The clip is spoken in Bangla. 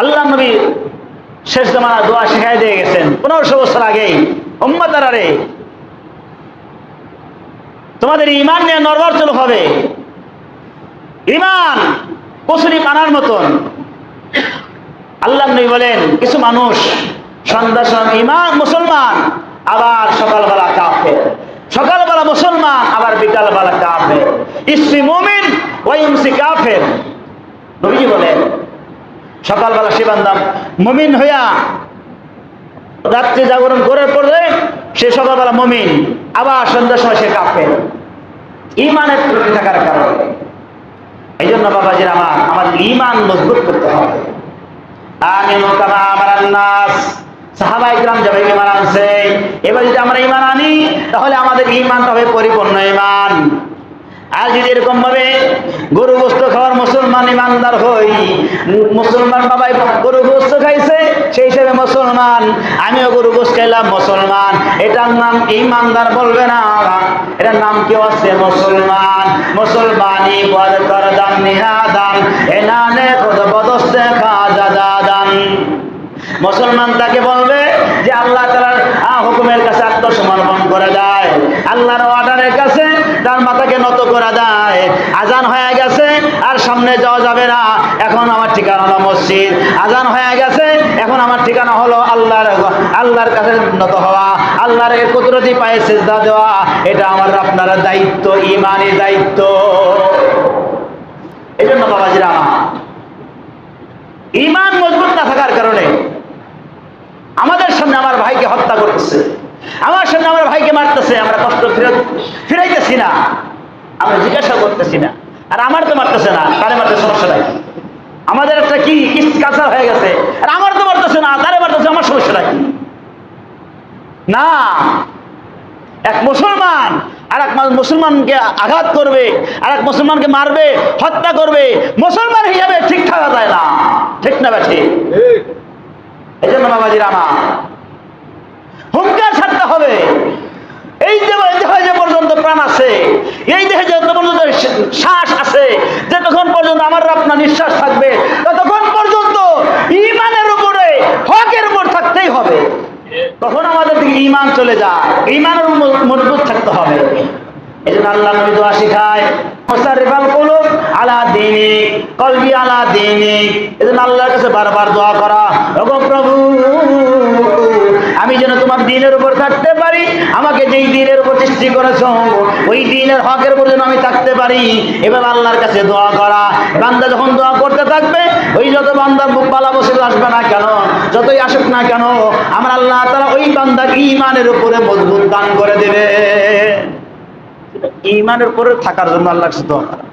আল্লাহ নবী শেষ জামানা দোয়া শিখাই দিয়ে গেছেন। পনেরোশো বছর আগেই। উম্মাতারারে তোমাদের ইমান নিয়ে নরবার চলো হবে। ইমান কচুরি পানার মতন। আল্লাহ নবী বলেন, কিছু মানুষ সন্ধ্যা সময় ইমান মুসলমান, আবার সকালবেলা কাফে সকালবেলা মুসলমান, আবার বিকালবেলা কাফে ইসমি মুমিন, ওয়াইমসি কাফের। নবীজি বলেন সকালবেলা শিবান্দাম মুমিন হইয়া রাত্রি জাগরণ করার পরে সে সকালবেলা মমিন, আবার সন্ধ্যার সময় সে কাফের। ইমানের ত্রুটি থাকার কারণে। এই জন্য বাবা বাবাজির আমার আমার ইমান মজবুত করতে হবে। আমিনু ইমান আনছে, এবার যদি আমরা ইমান আনি, তাহলে আমাদের পরিপূর্ণ ইমান আর যদি এরকম ভাবে গরু গোস্ত খাওয়ার মুসলমান ইমানদার হই। মুসলমান বাবাই গরু গোস্ত খাইছে, সেই হিসেবে মুসলমান। আমিও গরু গোস্ত খাইলাম, মুসলমান। এটার নাম ইমানদার বলবে না। এটার নাম কেউ আছে? মুসলমান। মুসলমানি কর দান নিহাদান এনানে কত বদস্তে খাজা দাদান। মুসলমান তাকে বলবে যে, আল্লাহ হুকুমের কাছে আত্মসমর্পণ করে দেয় আল্লাহর অর্ডারের কাছে তার মাথাকে নত করে দেয় আজান হয়ে গেছে, আর সামনে যাওয়া যাবে না। এখন আমার ঠিকানা হলো মসজিদ। আজান হয়ে গেছে, এখন আমার ঠিকানা হলো আল্লাহর আল্লাহর কাছে নত হওয়া। আল্লাহর কুদরতি পায়ে সেজদা দেওয়া। এটা আমার আপনার দায়িত্ব ইমানি দায়িত্ব এই জন্য বাবাজিরা আমার ইমান মজবুত না থাকার কারণে আমাদের সামনে আমার ভাইকে হত্যা করতেছে। আমার সামনে আমার ভাইকে মারতেছে আমরা কষ্ট ফেরত ফিরাইতেছি না। আমরা জিজ্ঞাসা করতেছি না। আর আমার তো মারতেছে না তারে মারতে সমস্যা নাই। আমাদের একটা কি কালচার হয়ে গেছে আর আমার তো মারতেছে না তারে মারতেছে আমার সমস্যা নাই। না এক মুসলমান আর এক মুসলমানকে আঘাত করবে আর এক মুসলমানকে মারবে হত্যা করবে মুসলমান হিসাবে ঠিক থাকা যায় না। ঠিক না ব্যাঠি এই জন্য বাবাজির আমার হবে। এই যে দেহে যে পর্যন্ত প্রাণ আছে, এই দেহে যে পর্যন্ত শ্বাস আছে, যতক্ষণ পর্যন্ত আমার আপনার নিঃশ্বাস থাকবে, ততক্ষণ পর্যন্ত ইমানের উপরে, হকের উপর থাকতেই হবে। তখন আমাদের দিকে ইমান চলে যায়, ইমানের মজবুত থাকতে হবে। এই জন্য আল্লাহ নবী দোয়া শিখায় মুসারিফাল কুলুব আলা দিনিক, কলবি আলা দিনিক। এই জন্য আল্লাহর কাছে বারবার দোয়া করা, ওগো প্রভু থাকতে পারি, আমাকে যেই দিনের উপর সৃষ্টি করেছ, ওই দিনের হকের উপর যেন আমি থাকতে পারি। এবার আল্লাহর কাছে দোয়া করা। বান্দা যখন দোয়া করতে থাকবে, ওই যত বান্দার বুক পালা বসে আসবে না কেন? যতই আসুক না কেন, আমার আল্লাহ তারা ওই বান্দার ইমানের উপরে মজবুত দান করে দেবে। ইমানের উপরে থাকার জন্য আল্লাহর কাছে দোয়া করা।